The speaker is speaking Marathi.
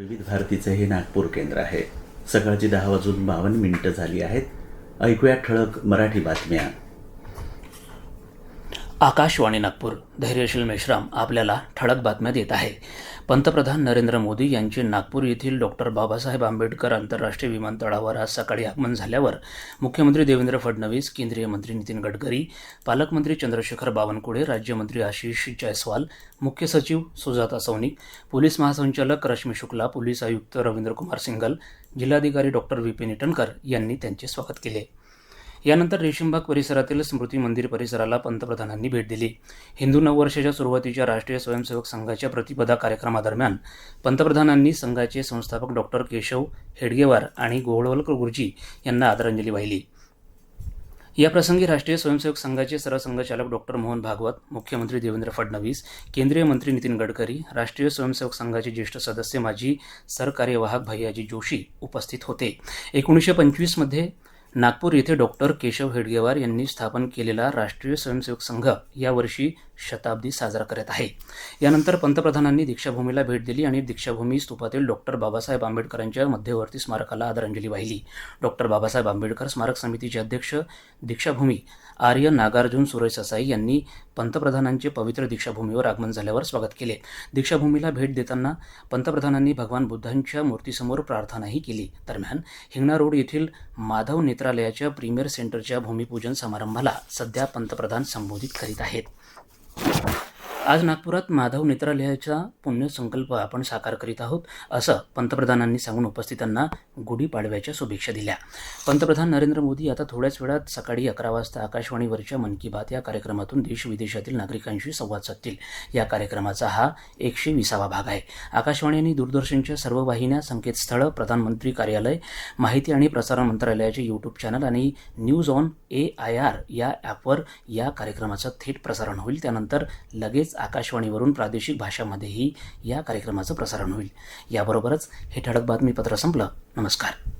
विविध भारतीचं हे नागपूर केंद्र आहे. सकाळची दहा वाजून बावन्न मिनिटं झाली आहेत. ऐकूया ठळक मराठी बातम्या. आकाशवाणी नागपूर धैर्यशील मेश्राम आपल्याला ठळक बातम्या देत आहे. पंतप्रधान नरेंद्र मोदी यांचे नागपूर येथील डॉक्टर बाबासाहेब आंबेडकर आंतरराष्ट्रीय विमानतळावर आज सकाळी आगमन झाल्यावर मुख्यमंत्री देवेंद्र फडणवीस केंद्रीय मंत्री नितीन गडकरी पालकमंत्री चंद्रशेखर बावनकुळे राज्यमंत्री आशिष जयस्वाल मुख्य सचिव सुजाता सौनिक पोलीस महासंचालक रश्मी शुक्ला पोलीस आयुक्त रवींद्र कुमार सिंगल जिल्हाधिकारी डॉक्टर विपिन इटनकर यांनी त्यांचे स्वागत केले. यानंतर रेशीमबाग परिसरातील स्मृती मंदिर परिसराला पंतप्रधानांनी भेट दिली. हिंदू नववर्षाच्या सुरुवातीच्या राष्ट्रीय स्वयंसेवक संघाच्या प्रतिपदा कार्यक्रमादरम्यान पंतप्रधानांनी संघाचे संस्थापक डॉक्टर केशव हेडगेवार आणि गोळवलकर गुरुजी यांना आदरांजली वाहिली. या प्रसंगी राष्ट्रीय स्वयंसेवक संघाचे सरसंघचालक डॉक्टर मोहन भागवत मुख्यमंत्री देवेंद्र फडणवीस केंद्रीय मंत्री नितीन गडकरी राष्ट्रीय स्वयंसेवक संघाचे ज्येष्ठ सदस्य माजी सरकार्यवाहक भैयाजी जोशी उपस्थित होते. एकोणीसशे पंचवीसमध्ये नागपूर येथे डॉक्टर केशव हेडगेवार यांनी स्थापन केलेला राष्ट्रीय स्वयंसेवक संघ यावर्षी शताब्दी साजरा करत आहे. यानंतर पंतप्रधानांनी दीक्षाभूमीला भेट दिली आणि दीक्षाभूमी स्तूपातील डॉक्टर बाबासाहेब आंबेडकरांच्या मध्यवर्ती स्मारकाला आदरांजली वाहिली. डॉक्टर बाबासाहेब आंबेडकर स्मारक समितीचे अध्यक्ष दीक्षाभूमी आर्य नागार्जुन सुरेश ससाई यांनी पंतप्रधानांचे पवित्र दीक्षाभूमीवर आगमन झाल्यावर स्वागत केले. दीक्षाभूमीला भेट देताना पंतप्रधानांनी भगवान बुद्धांच्या मूर्तीसमोर प्रार्थनाही केली. दरम्यान हिंगणा रोड येथील माधव नेत्रालयाच्या प्रीमियर सेंटरच्या भूमिपूजन समारंभाला सध्या पंतप्रधान संबोधित करीत आहेत. आज नागपुरात माधव नेत्रालयाचा पुण्यसंकल्प आपण साकार करीत आहोत असं पंतप्रधानांनी सांगून उपस्थितांना गुढीपाडव्याच्या शुभेच्छा दिल्या. पंतप्रधान नरेंद्र मोदी आता थोड्याच वेळात सकाळी अकरा वाजता आकाशवाणीवरच्या मन की बात या कार्यक्रमातून देश विदेशातील नागरिकांशी संवाद साधतील. या कार्यक्रमाचा हा एकशे विसावा भाग आहे. आकाशवाणी आणि दूरदर्शनच्या सर्व वाहिन्या संकेतस्थळं प्रधानमंत्री कार्यालय माहिती आणि प्रसारण मंत्रालयाचे यूट्यूब चॅनल आणि news on A I R या ॲपवर या कार्यक्रमाचं थेट प्रसारण होईल. त्यानंतर लगेच आकाशवाणीवरून प्रादेशिक भाषामध्येही या कार्यक्रमाचं प्रसारण होईल. याबरोबरच हे ठळक बातमीपत्र संपलं. नमस्कार.